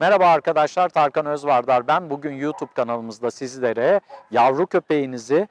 Merhaba arkadaşlar, Tarkan Özvardar ben. Bugün YouTube kanalımızda sizlere yavru köpeğinizi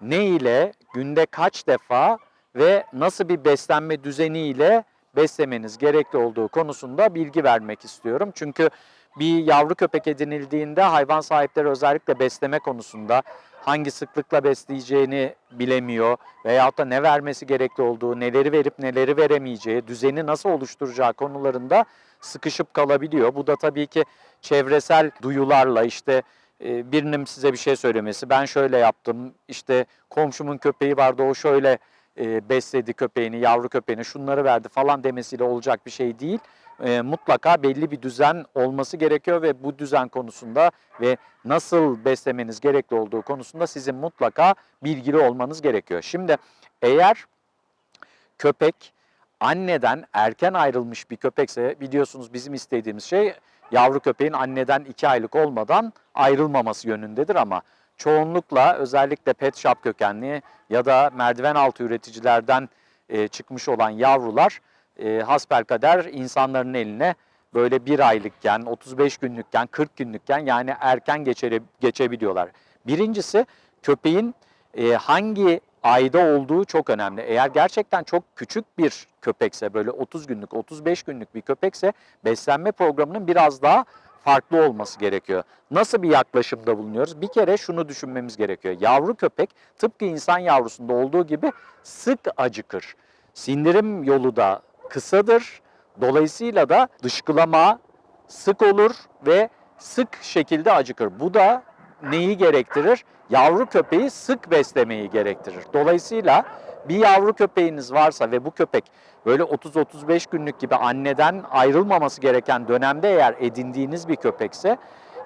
ne ile, günde kaç defa ve nasıl bir beslenme düzeniyle beslemeniz gerekli olduğu konusunda bilgi vermek istiyorum. Çünkü bir yavru köpek edinildiğinde hayvan sahipleri özellikle besleme konusunda hangi sıklıkla besleyeceğini bilemiyor veyahut da ne vermesi gerekli olduğu, neleri verip neleri veremeyeceği, düzeni nasıl oluşturacağı konularında sıkışıp kalabiliyor. Bu da tabii ki çevresel duyularla işte e, birinin size bir şey söylemesi, ben şöyle yaptım, işte komşumun köpeği vardı o şöyle e, besledi köpeğini, yavru köpeğini, şunları verdi falan demesiyle olacak bir şey değil. E, mutlaka belli bir düzen olması gerekiyor ve bu düzen konusunda ve nasıl beslemeniz gerekli olduğu konusunda sizin mutlaka bilgili olmanız gerekiyor. Şimdi eğer köpek anneden erken ayrılmış bir köpekse biliyorsunuz bizim istediğimiz şey yavru köpeğin anneden 2 aylık olmadan ayrılmaması yönündedir ama çoğunlukla özellikle pet shop kökenli ya da merdiven altı üreticilerden e, çıkmış olan yavrular e, hasbelkader insanların eline böyle bir aylıkken, 35 günlükken, 40 günlükken yani erken geçere, geçebiliyorlar. Birincisi köpeğin e, hangi ayda olduğu çok önemli. Eğer gerçekten çok küçük bir köpekse böyle 30 günlük 35 günlük bir köpekse beslenme programının biraz daha farklı olması gerekiyor. Nasıl bir yaklaşımda bulunuyoruz? Bir kere şunu düşünmemiz gerekiyor. Yavru köpek tıpkı insan yavrusunda olduğu gibi sık acıkır. Sindirim yolu da kısadır. Dolayısıyla da dışkılama sık olur ve sık şekilde acıkır. Bu da neyi gerektirir? Yavru köpeği sık beslemeyi gerektirir. Dolayısıyla bir yavru köpeğiniz varsa ve bu köpek böyle 30-35 günlük gibi anneden ayrılmaması gereken dönemde eğer edindiğiniz bir köpekse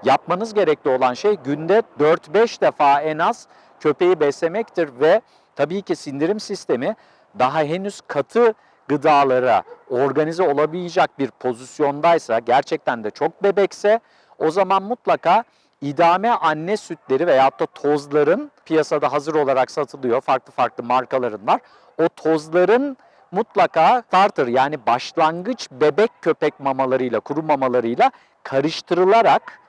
yapmanız gerekli olan şey günde 4-5 defa en az köpeği beslemektir ve tabii ki sindirim sistemi daha henüz katı gıdalara organize olabilecek bir pozisyondaysa, gerçekten de çok bebekse o zaman mutlaka idame anne sütleri veyahut da tozların piyasada hazır olarak satılıyor. Farklı farklı markaların var. O tozların mutlaka starter yani başlangıç bebek köpek mamalarıyla, kuru mamalarıyla karıştırılarak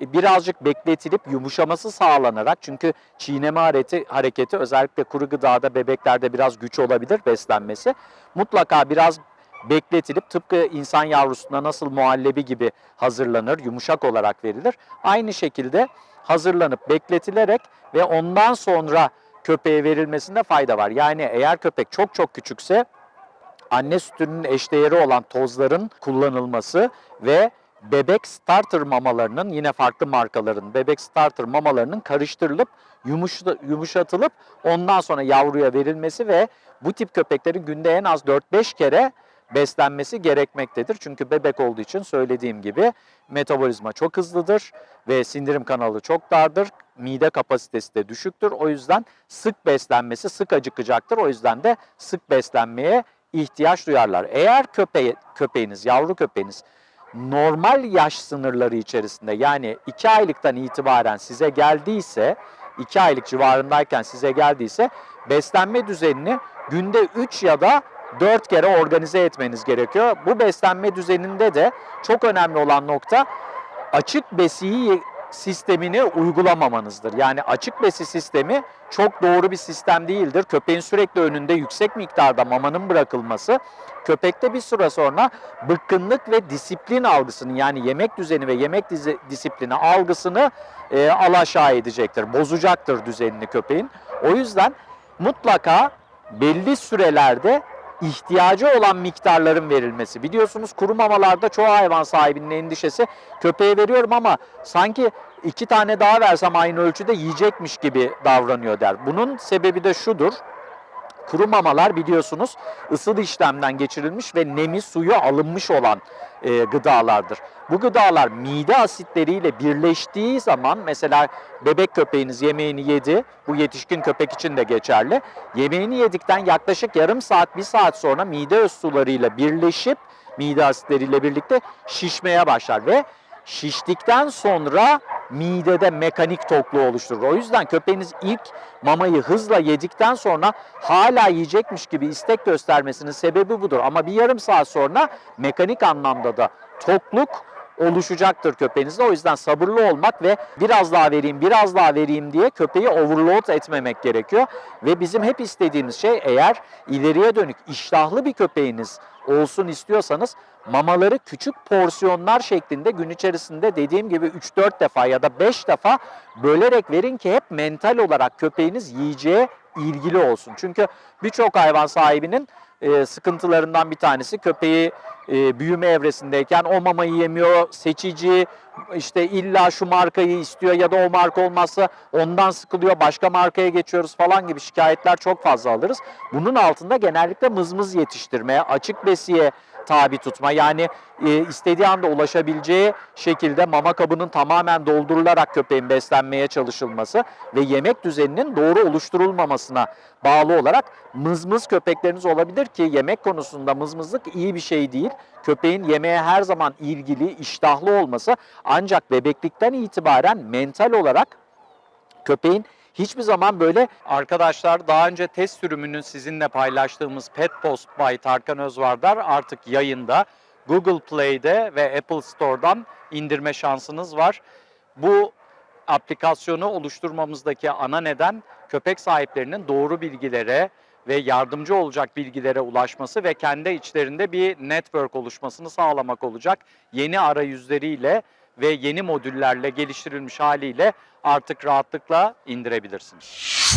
e, birazcık bekletilip yumuşaması sağlanarak çünkü çiğneme hareketi, hareketi özellikle kuru gıdada bebeklerde biraz güç olabilir beslenmesi. Mutlaka biraz bekletilip tıpkı insan yavrusuna nasıl muhallebi gibi hazırlanır, yumuşak olarak verilir. Aynı şekilde hazırlanıp bekletilerek ve ondan sonra köpeğe verilmesinde fayda var. Yani eğer köpek çok çok küçükse anne sütünün eşdeğeri olan tozların kullanılması ve bebek starter mamalarının yine farklı markaların bebek starter mamalarının karıştırılıp yumuşa- yumuşatılıp ondan sonra yavruya verilmesi ve bu tip köpeklerin günde en az 4-5 kere beslenmesi gerekmektedir. Çünkü bebek olduğu için söylediğim gibi metabolizma çok hızlıdır ve sindirim kanalı çok dardır. Mide kapasitesi de düşüktür. O yüzden sık beslenmesi sık acıkacaktır. O yüzden de sık beslenmeye ihtiyaç duyarlar. Eğer köpeği, köpeğiniz, yavru köpeğiniz normal yaş sınırları içerisinde yani 2 aylıktan itibaren size geldiyse 2 aylık civarındayken size geldiyse beslenme düzenini günde 3 ya da 4 kere organize etmeniz gerekiyor. Bu beslenme düzeninde de çok önemli olan nokta açık besiyi sistemini uygulamamanızdır. Yani açık besi sistemi çok doğru bir sistem değildir. Köpeğin sürekli önünde yüksek miktarda mamanın bırakılması köpekte bir süre sonra bıkkınlık ve disiplin algısını yani yemek düzeni ve yemek dizi, disiplini algısını e, alaşağı edecektir. Bozacaktır düzenini köpeğin. O yüzden mutlaka belli sürelerde ihtiyacı olan miktarların verilmesi. Biliyorsunuz kuru mamalarda çoğu hayvan sahibinin endişesi köpeğe veriyorum ama sanki iki tane daha versem aynı ölçüde yiyecekmiş gibi davranıyor der. Bunun sebebi de şudur. Kuru mamalar biliyorsunuz ısıl işlemden geçirilmiş ve nemi suyu alınmış olan e, gıdalardır. Bu gıdalar mide asitleriyle birleştiği zaman mesela bebek köpeğiniz yemeğini yedi, bu yetişkin köpek için de geçerli. Yemeğini yedikten yaklaşık yarım saat, bir saat sonra mide öz sularıyla birleşip mide asitleriyle birlikte şişmeye başlar ve şiştikten sonra midede mekanik tokluğu oluşturur. O yüzden köpeğiniz ilk mamayı hızla yedikten sonra hala yiyecekmiş gibi istek göstermesinin sebebi budur. Ama bir yarım saat sonra mekanik anlamda da tokluk oluşacaktır köpeğinizde. O yüzden sabırlı olmak ve biraz daha vereyim, biraz daha vereyim diye köpeği overload etmemek gerekiyor. Ve bizim hep istediğimiz şey eğer ileriye dönük iştahlı bir köpeğiniz olsun istiyorsanız mamaları küçük porsiyonlar şeklinde gün içerisinde dediğim gibi 3-4 defa ya da 5 defa bölerek verin ki hep mental olarak köpeğiniz yiyeceğe ilgili olsun. Çünkü birçok hayvan sahibinin e, sıkıntılarından bir tanesi köpeği e, büyüme evresindeyken o mamayı yemiyor, seçici, işte illa şu markayı istiyor ya da o marka olmazsa ondan sıkılıyor, başka markaya geçiyoruz falan gibi şikayetler çok fazla alırız. Bunun altında genellikle mızmız yetiştirmeye, açık besiye tabi tutma yani e, istediği anda ulaşabileceği şekilde mama kabının tamamen doldurularak köpeğin beslenmeye çalışılması ve yemek düzeninin doğru oluşturulmamasına bağlı olarak mızmız köpekleriniz olabilir ki yemek konusunda mızmızlık iyi bir şey değil. Köpeğin yemeğe her zaman ilgili, iştahlı olması ancak bebeklikten itibaren mental olarak köpeğin hiçbir zaman böyle arkadaşlar daha önce test sürümünü sizinle paylaştığımız Pet Post by Tarkan Özvardar artık yayında. Google Play'de ve Apple Store'dan indirme şansınız var. Bu aplikasyonu oluşturmamızdaki ana neden köpek sahiplerinin doğru bilgilere ve yardımcı olacak bilgilere ulaşması ve kendi içlerinde bir network oluşmasını sağlamak olacak. Yeni arayüzleriyle ve yeni modüllerle geliştirilmiş haliyle artık rahatlıkla indirebilirsiniz.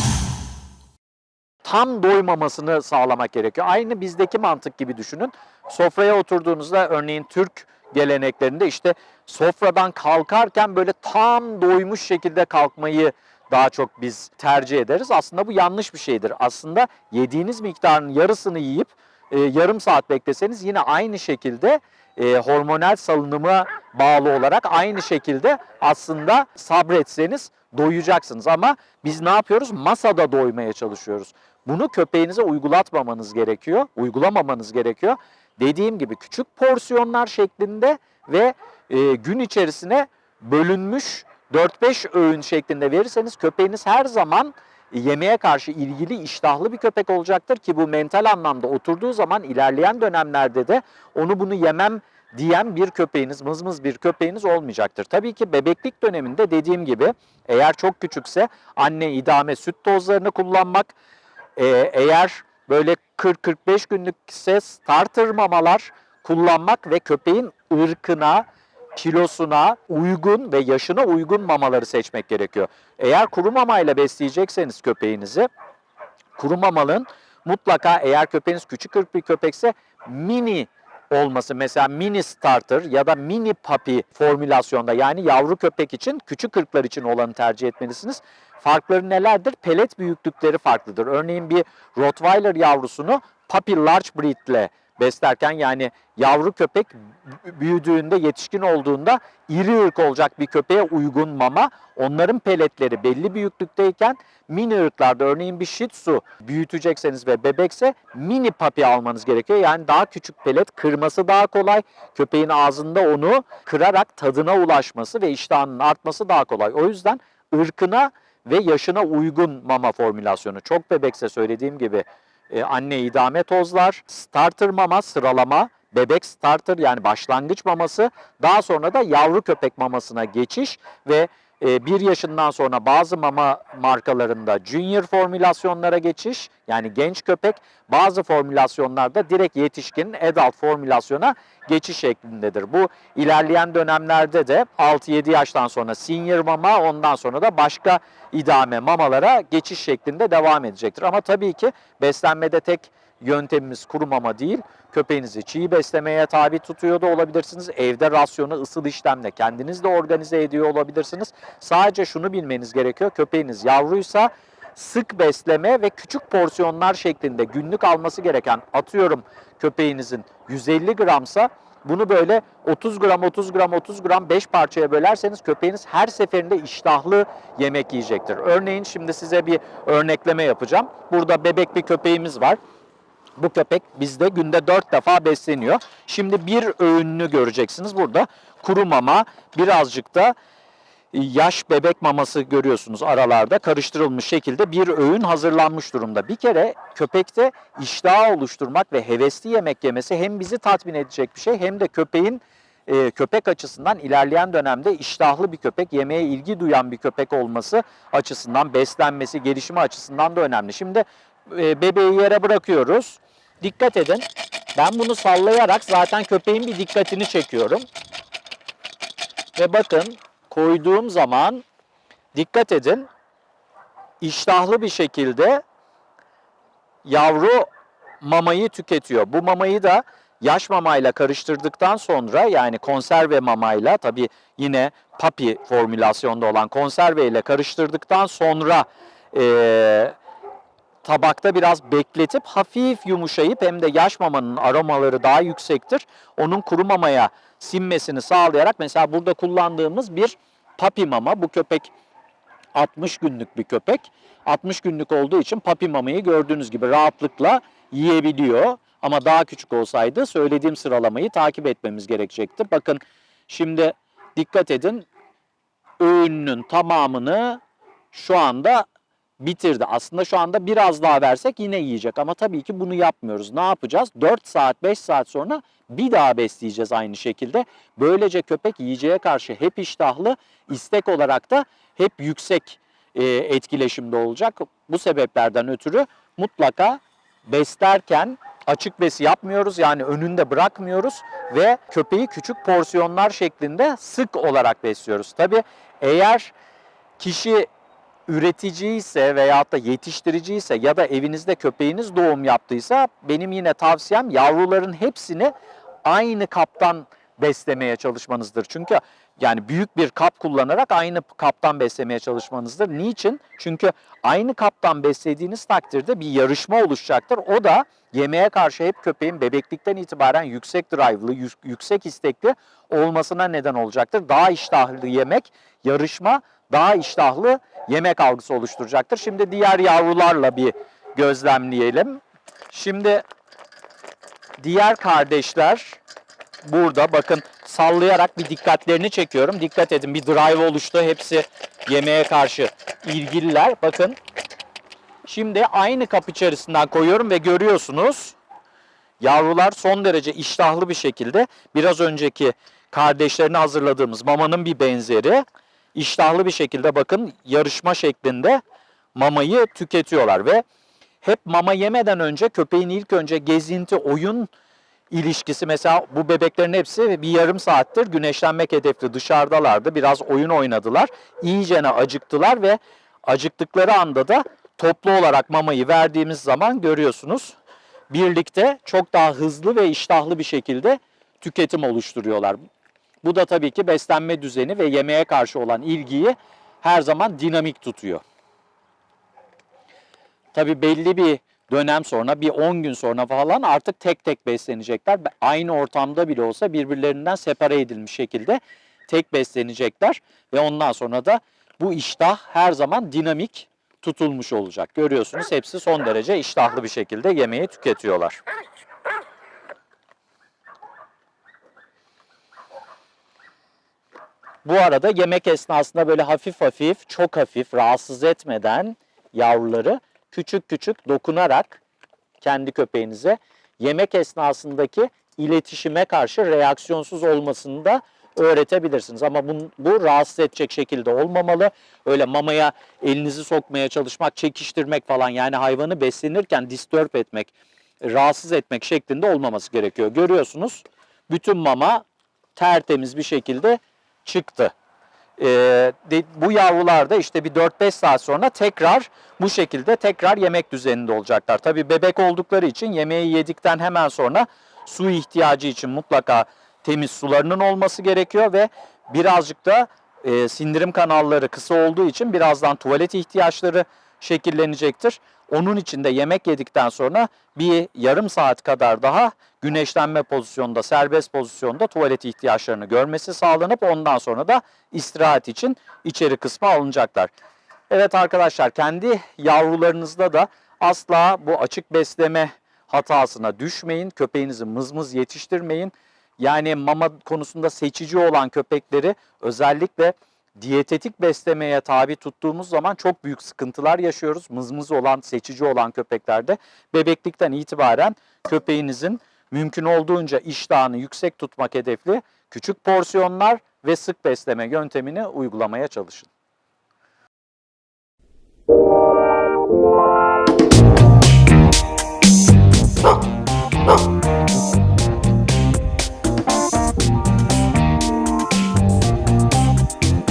Tam doymamasını sağlamak gerekiyor. Aynı bizdeki mantık gibi düşünün. Sofraya oturduğunuzda örneğin Türk geleneklerinde işte sofradan kalkarken böyle tam doymuş şekilde kalkmayı daha çok biz tercih ederiz. Aslında bu yanlış bir şeydir. Aslında yediğiniz miktarın yarısını yiyip e, yarım saat bekleseniz yine aynı şekilde e, hormonal salınıma bağlı olarak aynı şekilde aslında sabretseniz doyacaksınız. Ama biz ne yapıyoruz? Masada doymaya çalışıyoruz. Bunu köpeğinize uygulatmamanız gerekiyor, uygulamamanız gerekiyor. Dediğim gibi küçük porsiyonlar şeklinde ve e, gün içerisine bölünmüş 4-5 öğün şeklinde verirseniz köpeğiniz her zaman yemeğe karşı ilgili iştahlı bir köpek olacaktır ki bu mental anlamda oturduğu zaman ilerleyen dönemlerde de onu bunu yemem diyen bir köpeğiniz, mızmız bir köpeğiniz olmayacaktır. Tabii ki bebeklik döneminde dediğim gibi eğer çok küçükse anne idame süt tozlarını kullanmak, e, eğer böyle 40-45 günlükse starter mamalar kullanmak ve köpeğin ırkına, kilosuna uygun ve yaşına uygun mamaları seçmek gerekiyor. Eğer kuru mamayla besleyecekseniz köpeğinizi, kuru mamalın mutlaka eğer köpeğiniz küçük ırk bir köpekse mini olması mesela mini starter ya da mini puppy formülasyonda yani yavru köpek için küçük ırklar için olanı tercih etmelisiniz. Farkları nelerdir? Pelet büyüklükleri farklıdır. Örneğin bir Rottweiler yavrusunu puppy large breed ile beslerken yani yavru köpek büyüdüğünde, yetişkin olduğunda iri ırk olacak bir köpeğe uygun mama. Onların peletleri belli büyüklükteyken mini ırklarda örneğin bir shih tzu büyütecekseniz ve bebekse mini papi almanız gerekiyor. Yani daha küçük pelet kırması daha kolay. Köpeğin ağzında onu kırarak tadına ulaşması ve iştahının artması daha kolay. O yüzden ırkına ve yaşına uygun mama formülasyonu. Çok bebekse söylediğim gibi e, anne idame tozlar, starter mama sıralama, bebek starter yani başlangıç maması, daha sonra da yavru köpek mamasına geçiş ve e, bir yaşından sonra bazı mama markalarında junior formülasyonlara geçiş yani genç köpek bazı formülasyonlarda direkt yetişkin adult formülasyona geçiş şeklindedir. Bu ilerleyen dönemlerde de 6-7 yaştan sonra senior mama ondan sonra da başka idame mamalara geçiş şeklinde devam edecektir. Ama tabii ki beslenmede tek yöntemimiz kuru mama değil. Köpeğinizi çiğ beslemeye tabi tutuyor da olabilirsiniz. Evde rasyonu ısıl işlemle kendiniz de organize ediyor olabilirsiniz. Sadece şunu bilmeniz gerekiyor. Köpeğiniz yavruysa sık besleme ve küçük porsiyonlar şeklinde günlük alması gereken atıyorum köpeğinizin 150 gramsa bunu böyle 30 gram 30 gram 30 gram 5 parçaya bölerseniz köpeğiniz her seferinde iştahlı yemek yiyecektir. Örneğin şimdi size bir örnekleme yapacağım. Burada bebek bir köpeğimiz var. Bu köpek bizde günde 4 defa besleniyor. Şimdi bir öğününü göreceksiniz burada. Kuru mama, birazcık da yaş bebek maması görüyorsunuz aralarda karıştırılmış şekilde bir öğün hazırlanmış durumda. Bir kere köpekte iştah oluşturmak ve hevesli yemek yemesi hem bizi tatmin edecek bir şey hem de köpeğin e, köpek açısından ilerleyen dönemde iştahlı bir köpek, yemeğe ilgi duyan bir köpek olması açısından, beslenmesi, gelişimi açısından da önemli. Şimdi e, bebeği yere bırakıyoruz. Dikkat edin. Ben bunu sallayarak zaten köpeğin bir dikkatini çekiyorum. Ve bakın koyduğum zaman dikkat edin. iştahlı bir şekilde yavru mamayı tüketiyor. Bu mamayı da yaş mamayla karıştırdıktan sonra yani konserve mamayla tabi yine papi formülasyonda olan konserve ile karıştırdıktan sonra eee, tabakta biraz bekletip hafif yumuşayıp hem de yaş mamanın aromaları daha yüksektir. Onun kuru mamaya sinmesini sağlayarak mesela burada kullandığımız bir papi mama bu köpek 60 günlük bir köpek. 60 günlük olduğu için papi mamayı gördüğünüz gibi rahatlıkla yiyebiliyor. Ama daha küçük olsaydı söylediğim sıralamayı takip etmemiz gerekecekti. Bakın şimdi dikkat edin öğününün tamamını şu anda bitirdi. Aslında şu anda biraz daha versek yine yiyecek ama tabii ki bunu yapmıyoruz. Ne yapacağız? 4 saat 5 saat sonra bir daha besleyeceğiz aynı şekilde. Böylece köpek yiyeceğe karşı hep iştahlı, istek olarak da hep yüksek e, etkileşimde olacak. Bu sebeplerden ötürü mutlaka beslerken açık besi yapmıyoruz yani önünde bırakmıyoruz ve köpeği küçük porsiyonlar şeklinde sık olarak besliyoruz. Tabii eğer kişi üretici ise veyahut da yetiştirici ise ya da evinizde köpeğiniz doğum yaptıysa benim yine tavsiyem yavruların hepsini aynı kaptan beslemeye çalışmanızdır. Çünkü yani büyük bir kap kullanarak aynı kaptan beslemeye çalışmanızdır. Niçin? Çünkü aynı kaptan beslediğiniz takdirde bir yarışma oluşacaktır. O da yemeğe karşı hep köpeğin bebeklikten itibaren yüksek drive'lı, yü- yüksek istekli olmasına neden olacaktır. Daha iştahlı yemek, yarışma daha iştahlı yemek algısı oluşturacaktır. Şimdi diğer yavrularla bir gözlemleyelim. Şimdi diğer kardeşler burada bakın sallayarak bir dikkatlerini çekiyorum. Dikkat edin bir drive oluştu. Hepsi yemeğe karşı ilgililer. Bakın şimdi aynı kap içerisinden koyuyorum ve görüyorsunuz yavrular son derece iştahlı bir şekilde biraz önceki kardeşlerine hazırladığımız mamanın bir benzeri iştahlı bir şekilde bakın yarışma şeklinde mamayı tüketiyorlar ve hep mama yemeden önce köpeğin ilk önce gezinti, oyun ilişkisi mesela bu bebeklerin hepsi bir yarım saattir güneşlenmek hedefli dışarıdalardı. Biraz oyun oynadılar. İyicene acıktılar ve acıktıkları anda da toplu olarak mamayı verdiğimiz zaman görüyorsunuz birlikte çok daha hızlı ve iştahlı bir şekilde tüketim oluşturuyorlar. Bu da tabii ki beslenme düzeni ve yemeğe karşı olan ilgiyi her zaman dinamik tutuyor. Tabii belli bir dönem sonra bir 10 gün sonra falan artık tek tek beslenecekler. Aynı ortamda bile olsa birbirlerinden separe edilmiş şekilde tek beslenecekler ve ondan sonra da bu iştah her zaman dinamik tutulmuş olacak. Görüyorsunuz hepsi son derece iştahlı bir şekilde yemeği tüketiyorlar. Bu arada yemek esnasında böyle hafif hafif, çok hafif, rahatsız etmeden yavruları küçük küçük dokunarak kendi köpeğinize yemek esnasındaki iletişime karşı reaksiyonsuz olmasını da öğretebilirsiniz. Ama bu, bu rahatsız edecek şekilde olmamalı. Öyle mamaya elinizi sokmaya çalışmak, çekiştirmek falan yani hayvanı beslenirken disturb etmek, rahatsız etmek şeklinde olmaması gerekiyor. Görüyorsunuz bütün mama tertemiz bir şekilde çıktı. De- bu yavrular da işte bir 4-5 saat sonra tekrar bu şekilde tekrar yemek düzeninde olacaklar. Tabii bebek oldukları için yemeği yedikten hemen sonra su ihtiyacı için mutlaka temiz sularının olması gerekiyor ve birazcık da e, sindirim kanalları kısa olduğu için birazdan tuvalet ihtiyaçları şekillenecektir. Onun için de yemek yedikten sonra bir yarım saat kadar daha güneşlenme pozisyonda, serbest pozisyonda tuvalet ihtiyaçlarını görmesi sağlanıp ondan sonra da istirahat için içeri kısma alınacaklar. Evet arkadaşlar kendi yavrularınızda da asla bu açık besleme hatasına düşmeyin. Köpeğinizi mızmız yetiştirmeyin. Yani mama konusunda seçici olan köpekleri özellikle diyetetik beslemeye tabi tuttuğumuz zaman çok büyük sıkıntılar yaşıyoruz. Mızmız olan, seçici olan köpeklerde bebeklikten itibaren köpeğinizin mümkün olduğunca iştahını yüksek tutmak hedefli küçük porsiyonlar ve sık besleme yöntemini uygulamaya çalışın.